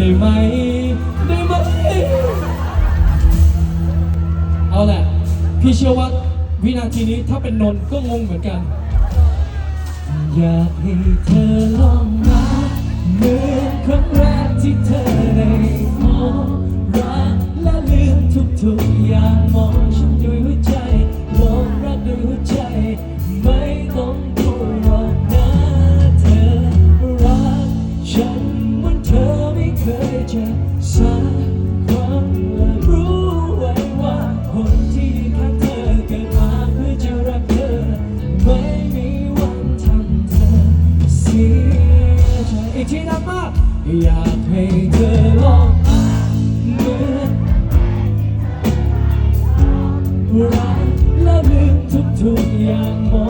ได้ไหม ได้ไหม เอาแหละ พี่เชื่อว่าวินาทีนี้ถ้าเป็นนนท์ก็งงเหมือนกัน อยากให้เธอลองรักเหมือนครั้งแรกที่เธอได้มองรักและลืมทุกๆอย่างมอง เคยเจอสักครั้งและรู้ไว้ว่าคนที่ข้างเธอเกิดมาเพื่อจะรักเธอ ไม่มีวันทำเธอเสียใจอีกทีดังมากอยากให้เธอลองเหมือนรักและลืมทุกๆอย่างมอง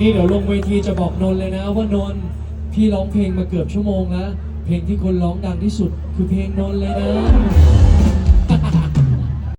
นี่เดี๋ยวลงเวทีจะบอกนนท์เลยนะว่านนท์พี่ร้องเพลงมาเกือบชั่วโมงแล้ว เพลงที่คนร้องดังที่สุดคือเพลงนนท์เลยนะ